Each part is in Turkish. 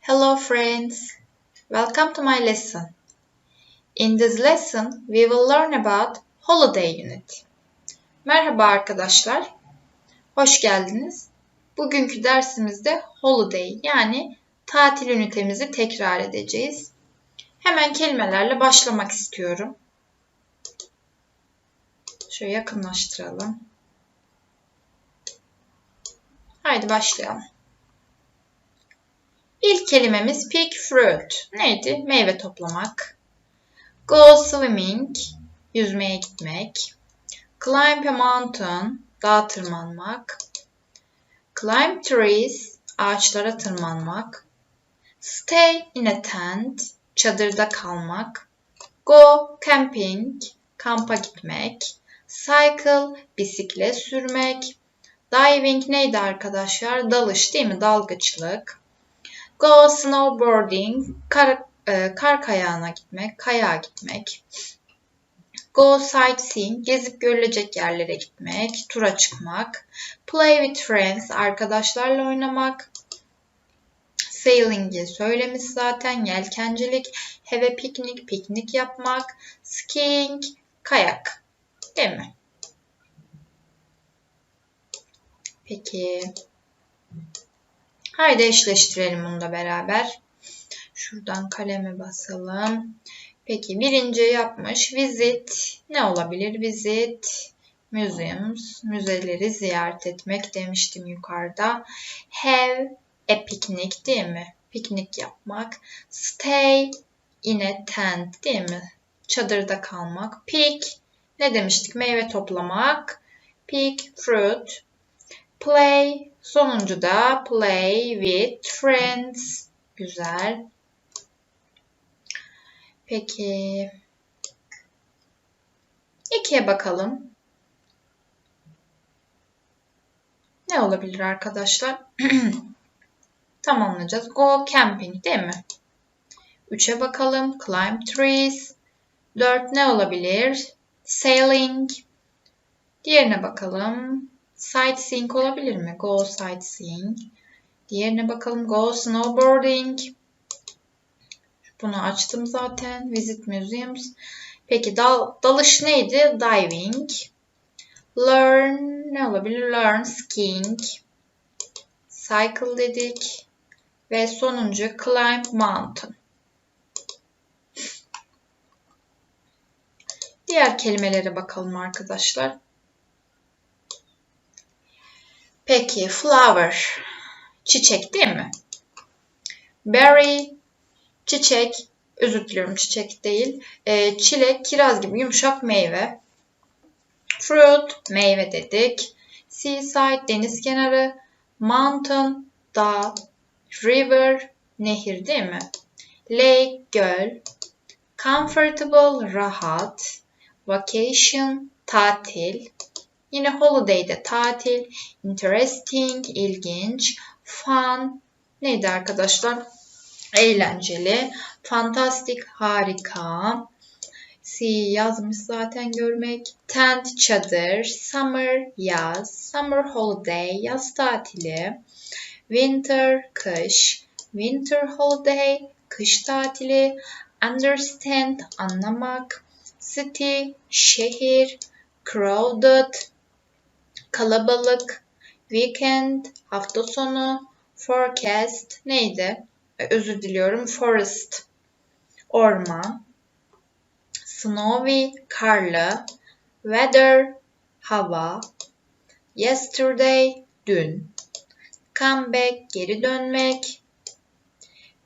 Hello friends, welcome to my lesson. In this lesson, we will learn about holiday unit. Merhaba arkadaşlar, hoş geldiniz. Bugünkü dersimizde holiday yani tatil ünitemizi tekrar edeceğiz. Hemen kelimelerle başlamak istiyorum. Şöyle yakınlaştıralım. Haydi başlayalım. İlk kelimemiz pick fruit. Neydi? Meyve toplamak. Go swimming. Yüzmeye gitmek. Climb a mountain. Dağa tırmanmak. Climb trees. Ağaçlara tırmanmak. Stay in a tent. Çadırda kalmak. Go camping. Kampa gitmek. Cycle. Bisiklet sürmek. Diving neydi arkadaşlar? Dalış değil mi? Dalgıçlık. Go snowboarding, kar, e, kar kayağına gitmek, kayağa gitmek. Go sightseeing, gezip görülecek yerlere gitmek, tura çıkmak. Play with friends, arkadaşlarla oynamak. Sailing'i söylemiş zaten, yelkencilik. Have a picnic, piknik yapmak. Skiing, kayak. Değil mi? Peki. Haydi eşleştirelim bunu da beraber. Şuradan kaleme basalım. Peki birinci yapmış. Visit ne olabilir? Visit museums, müzeleri ziyaret etmek demiştim yukarıda. Have a picnic değil mi? Piknik yapmak. Stay in a tent değil mi? Çadırda kalmak. Pick ne demiştik? Meyve toplamak. Pick fruit. Play sonuncu da play with friends. Güzel. Peki. İkiye bakalım. Ne olabilir arkadaşlar? Tamamlayacağız. Go camping değil mi? Üçe bakalım. Climb trees. Dört ne olabilir? Sailing. Diğerine bakalım. Sightseeing olabilir mi? Go sightseeing. Diğerine bakalım. Go snowboarding. Bunu açtım zaten. Visit museums. Peki dal, dalış neydi? Diving. Learn ne olabilir? Learn skiing. Cycle dedik. Ve sonuncu climb mountain. Diğer kelimelere bakalım arkadaşlar. Peki flower çiçek değil mi? Berry çiçek özür diliyorum çiçek değil. E, çilek kiraz gibi yumuşak meyve. Fruit meyve dedik. Seaside deniz kenarı. Mountain dağ. River nehir değil mi? Lake göl. Comfortable rahat. Vacation tatil. Yine holiday'de tatil. Interesting ilginç. Fun neydi arkadaşlar? Eğlenceli. Fantastic harika. See yazmış zaten görmek. Tent çadır. Summer yaz. Summer holiday yaz tatili. Winter kış. Winter holiday kış tatili. Understand anlamak. City şehir. Crowded kalabalık. Weekend hafta sonu. Forecast neydi? Özür diliyorum. Forest orman. Snowy karlı. Weather hava. Yesterday dün. Come back geri dönmek.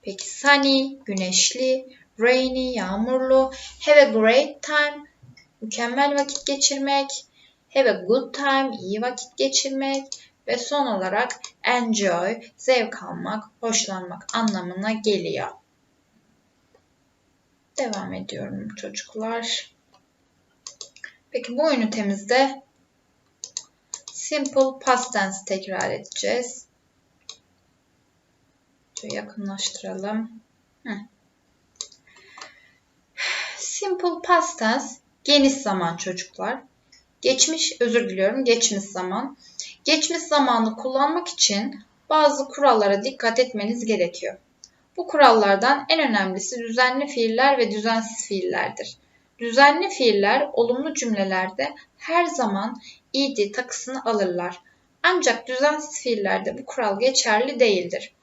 Peki sunny güneşli. Rainy yağmurlu. Have a great time mükemmel vakit geçirmek. Have a good time iyi vakit geçirmek. Ve son olarak enjoy zevk almak, hoşlanmak anlamına geliyor. Devam ediyorum çocuklar. Peki bu ünitemizde simple past tense tekrar edeceğiz. Şöyle yakınlaştıralım. Hı. Simple past tense Geniş zaman çocuklar. Geçmiş, özür diliyorum, geçmiş zaman. Geçmiş zamanı kullanmak için bazı kurallara dikkat etmeniz gerekiyor. Bu kurallardan en önemlisi düzenli fiiller ve düzensiz fiillerdir. Düzenli fiiller olumlu cümlelerde her zaman id takısını alırlar. Ancak düzensiz fiillerde bu kural geçerli değildir.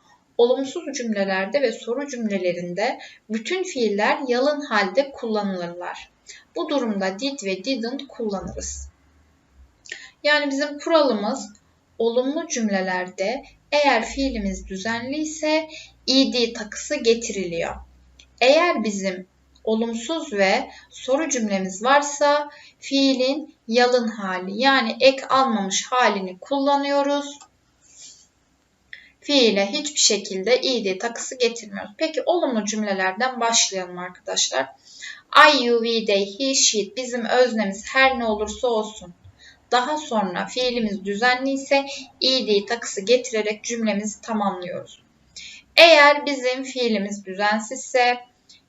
Olumsuz cümlelerde ve soru cümlelerinde bütün fiiller yalın halde kullanılırlar. Bu durumda did ve didn't kullanırız. Yani bizim kuralımız olumlu cümlelerde eğer fiilimiz düzenli ise id takısı getiriliyor. Eğer bizim olumsuz ve soru cümlemiz varsa fiilin yalın hali yani ek almamış halini kullanıyoruz. Fiile hiçbir şekilde id takısı getirmiyoruz. Peki olumlu cümlelerden başlayalım arkadaşlar. I, you, we, they, he, she bizim öznemiz her ne olursa olsun. Daha sonra fiilimiz düzenli ise id takısı getirerek cümlemizi tamamlıyoruz. Eğer bizim fiilimiz düzensizse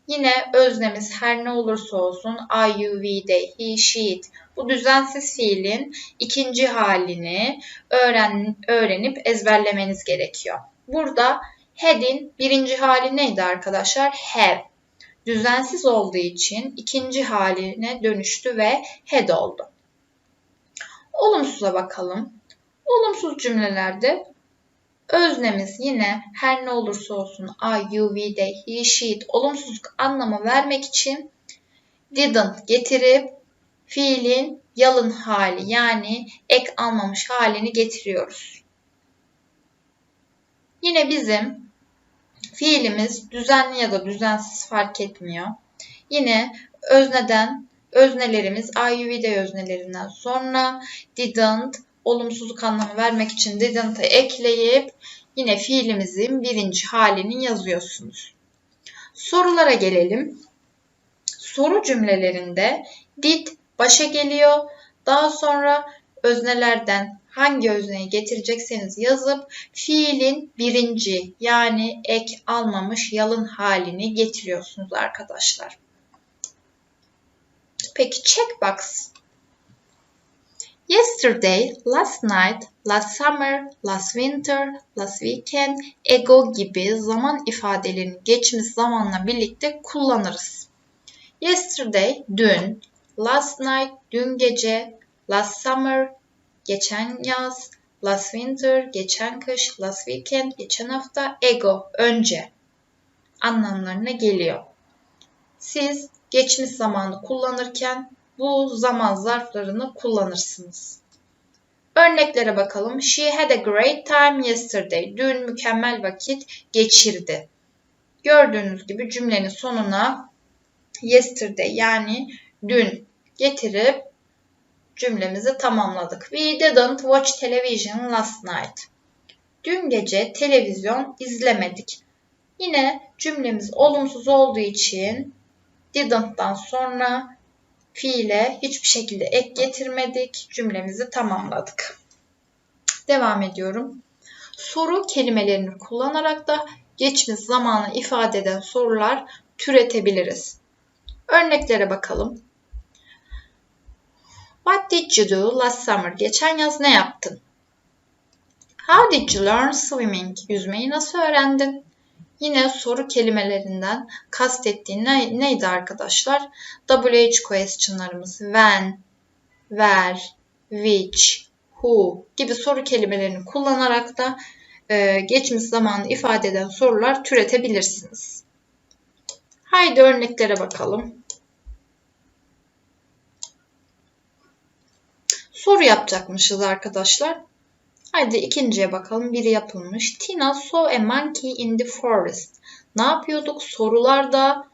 yine öznemiz her ne olursa olsun I, you, we, they, he, she, it. Bu düzensiz fiilin ikinci halini öğren, öğrenip ezberlemeniz gerekiyor. Burada had'in birinci hali neydi arkadaşlar? Have. Düzensiz olduğu için ikinci haline dönüştü ve had oldu. Olumsuza bakalım. Olumsuz cümlelerde öznemiz yine her ne olursa olsun I, you, we, they, he, she, it olumsuzluk anlamı vermek için didn't getirip fiilin yalın hali yani ek almamış halini getiriyoruz. Yine bizim fiilimiz düzenli ya da düzensiz fark etmiyor. Yine özneden öznelerimiz I, you, we, they öznelerinden sonra didn't olumsuzluk anlamı vermek için didn't'ı ekleyip yine fiilimizin birinci halini yazıyorsunuz. Sorulara gelelim. Soru cümlelerinde did başa geliyor. Daha sonra öznelerden hangi özneyi getirecekseniz yazıp fiilin birinci yani ek almamış yalın halini getiriyorsunuz arkadaşlar. Peki checkbox. Yesterday, last night, last summer, last winter, last weekend, ago gibi zaman ifadelerini geçmiş zamanla birlikte kullanırız. Yesterday, dün, last night, dün gece, last summer, geçen yaz, last winter, geçen kış, last weekend, geçen hafta, ago, önce anlamlarına geliyor. Siz geçmiş zamanı kullanırken bu zaman zarflarını kullanırsınız. Örneklere bakalım. She had a great time yesterday. Dün mükemmel vakit geçirdi. Gördüğünüz gibi cümlenin sonuna yesterday yani dün getirip cümlemizi tamamladık. We didn't watch television last night. Dün gece televizyon izlemedik. Yine cümlemiz olumsuz olduğu için didn't'tan sonra fiile hiçbir şekilde ek getirmedik. Cümlemizi tamamladık. Devam ediyorum. Soru kelimelerini kullanarak da geçmiş zamanı ifade eden sorular türetebiliriz. Örneklere bakalım. What did you do last summer? Geçen yaz ne yaptın? How did you learn swimming? Yüzmeyi nasıl öğrendin? Yine soru kelimelerinden kastettiği ne, neydi arkadaşlar? WH questionlarımız when, where, which, who gibi soru kelimelerini kullanarak da e, geçmiş zamanı ifade eden sorular türetebilirsiniz. Haydi örneklere bakalım. Soru yapacakmışız arkadaşlar. Haydi ikinciye bakalım. Biri yapılmış. Tina saw a monkey in the forest. Ne yapıyorduk? Sorularda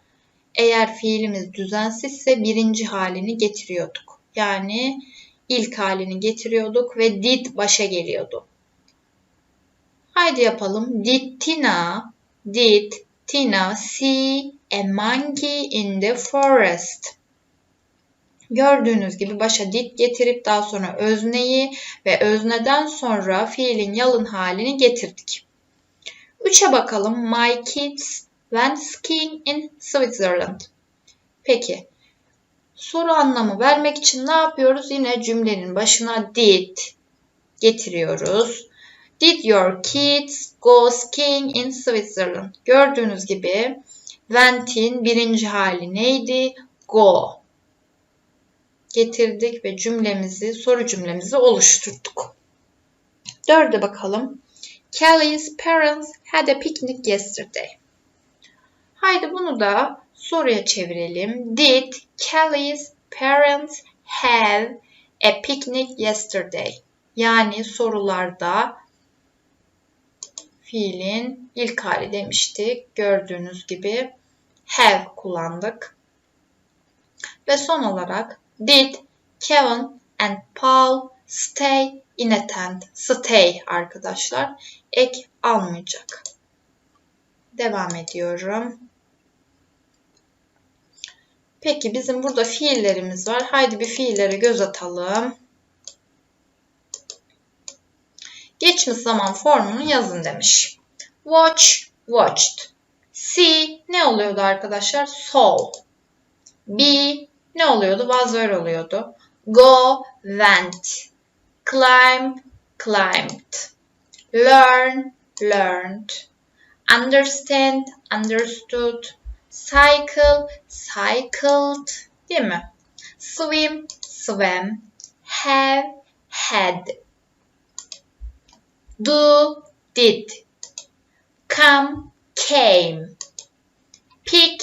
eğer fiilimiz düzensizse birinci halini getiriyorduk. Yani ilk halini getiriyorduk ve did başa geliyordu. Haydi yapalım. Did Tina, did Tina see a monkey in the forest? Gördüğünüz gibi başa did getirip daha sonra özneyi ve özneden sonra fiilin yalın halini getirdik. 3'e bakalım. My kids went skiing in Switzerland. Peki. soru anlamı vermek için ne yapıyoruz? Yine cümlenin başına did getiriyoruz. Did your kids go skiing in Switzerland? Gördüğünüz gibi went'in birinci hali neydi? Go. Getirdik ve cümlemizi, soru cümlemizi oluşturduk. Dörde bakalım. Kelly's parents had a picnic yesterday. Haydi bunu da soruya çevirelim. Did Kelly's parents have a picnic yesterday? Yani sorularda fiilin ilk hali demiştik. Gördüğünüz gibi have kullandık. Ve son olarak did Kevin and Paul stay in a tent? Stay arkadaşlar. Ek almayacak. Devam ediyorum. Peki bizim burada fiillerimiz var. Haydi bir fiillere göz atalım. Geçmiş zaman formunu yazın demiş. Watch, watched. See ne oluyordu arkadaşlar? Saw. Be ne oluyordu? Were oluyordu. Go, went. Climb, climbed. Learn, learned. Understand, understood. Cycle, cycled. Değil mi? Swim, swam. Have, had. Do, did. Come, came. Pick.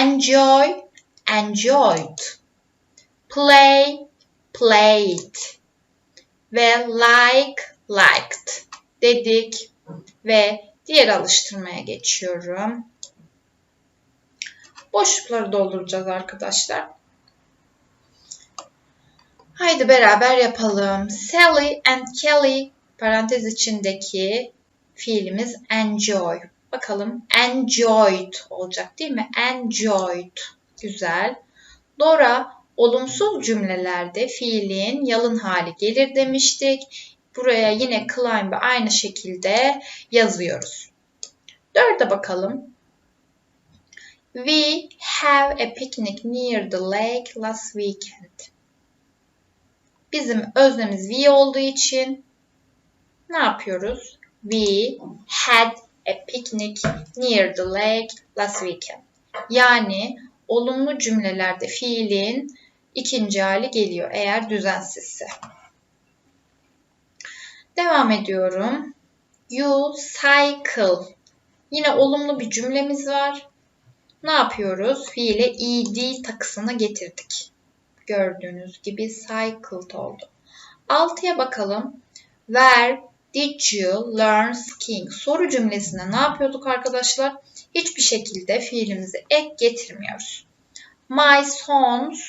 Enjoy, enjoyed. Play, played. Ve like, liked dedik ve diğer alıştırmaya geçiyorum. Boşlukları dolduracağız arkadaşlar. Haydi beraber yapalım. Sally and Kelly parantez içindeki fiilimiz enjoy. Bakalım enjoyed olacak değil mi? Enjoyed. Güzel. Dora olumsuz cümlelerde fiilin yalın hali gelir demiştik. Buraya yine climb'ı aynı şekilde yazıyoruz. Dörde bakalım. We have a picnic near the lake last weekend. Bizim öznemiz we olduğu için ne yapıyoruz? We had a picnic near the lake last weekend. Yani olumlu cümlelerde fiilin ikinci hali geliyor eğer düzensizse. Devam ediyorum. You cycle. Yine olumlu bir cümlemiz var. Ne yapıyoruz? Fiile ed takısını getirdik. Gördüğünüz gibi cycled oldu. Altıya bakalım. Where did you learn skiing? Soru cümlesine ne yapıyorduk arkadaşlar? Hiçbir şekilde fiilimizi ek getirmiyoruz. My sons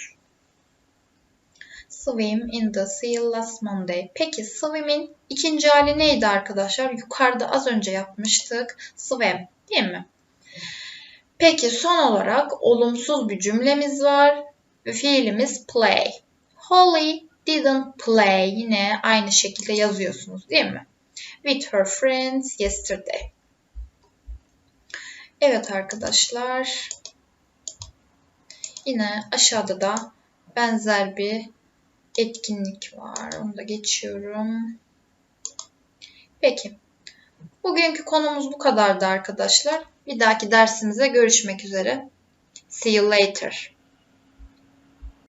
swim in the sea last Monday. Peki swim'in ikinci hali neydi arkadaşlar? Yukarıda az önce yapmıştık. Swim değil mi? Peki son olarak olumsuz bir cümlemiz var. Ve fiilimiz play. Holly didn't play. Yine aynı şekilde yazıyorsunuz değil mi? With her friends yesterday. Evet arkadaşlar. Yine aşağıda da benzer bir etkinlik var. Onu da geçiyorum. Peki. Bugünkü konumuz bu kadardı arkadaşlar. Bir dahaki dersimize görüşmek üzere. See you later.